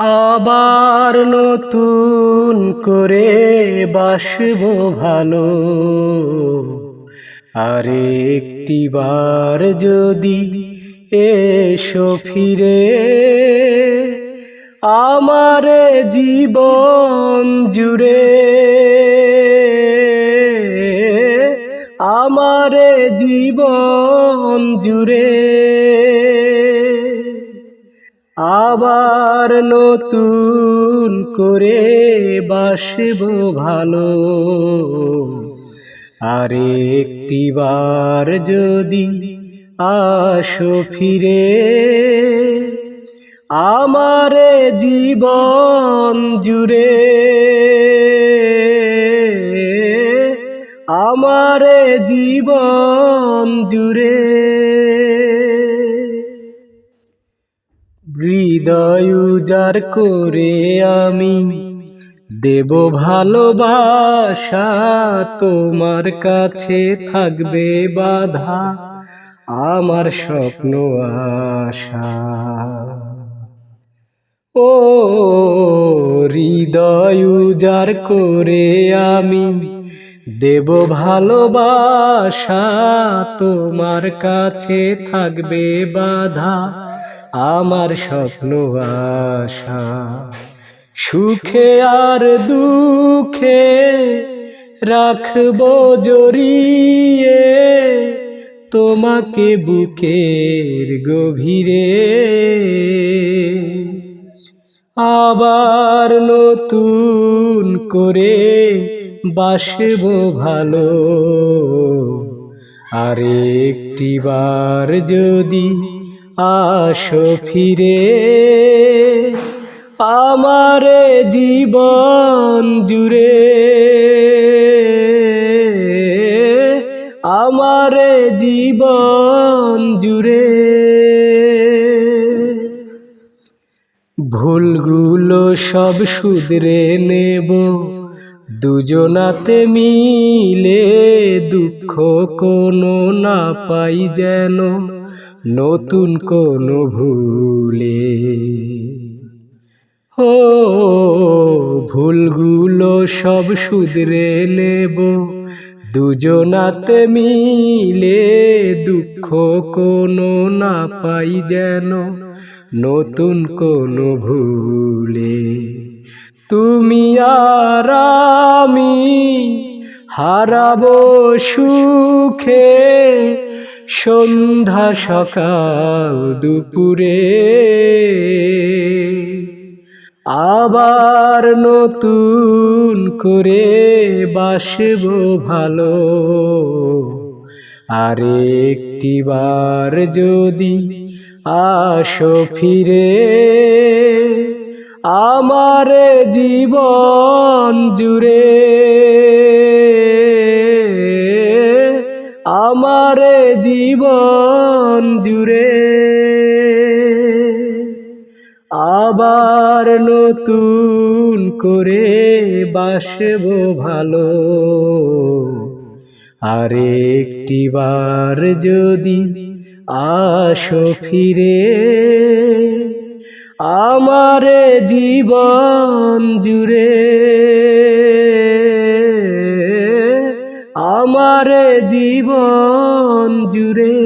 আবার নতুন করে বাসব ভালো। আর একটি বার যদি এসো ফিরে, আমার জীবন জুড়ে। আমার জীবন জুড়ে। আবার নতুন করে বাসব ভালো। আর একটি বার যদি আসো ফিরে, আমার জীবন জুড়ে, আমার জীবন জুড়ে। হৃদয় উজার করে আমি দেব ভালোবাসা, তোমার কাছে থাকবে বাধা, আমার স্বপ্ন আশা। ও হৃদয় উজার করে আমি দেব ভালোবাসা, তোমার কাছে থাকবে বাধা আমার স্বপ্ন আশা। সুখে আর দুঃখে রাখব জড়িয়ে তোমাকে বুকের গভীরে। আবার নতুন করে বাসব ভালো। আর একটি বার যদি আসো ফিরে। আমার জীবন জুড়ে। আমার জীবন জুড়ে। ভুলগুলো সব শুধরে নেব। দুজনাতে মিলে দুঃখ কোনো না পাই যেন, নতুন কোনো ভুলে। ও, ভুলগুলো সব শুধরে নেব। দুজনাতে মিলে দুঃখ কোনো না পাই যেন, নতুন কোনো ভুলে। তুমি আমি হারাবো সুখে সন্ধ্যা সকাল দুপুরে। আবার নতুন করে বাসব ভালো। আর একটি বার যদি আসো ফিরে। আমার জীবন জুড়ে। আমার জীবন জুড়ে। আবার নতুন করে বাসব ভালো। আর একটি বার যদি আসো ফিরে। আমার জীবন জুড়ে আমারে জীবন জুড়ে।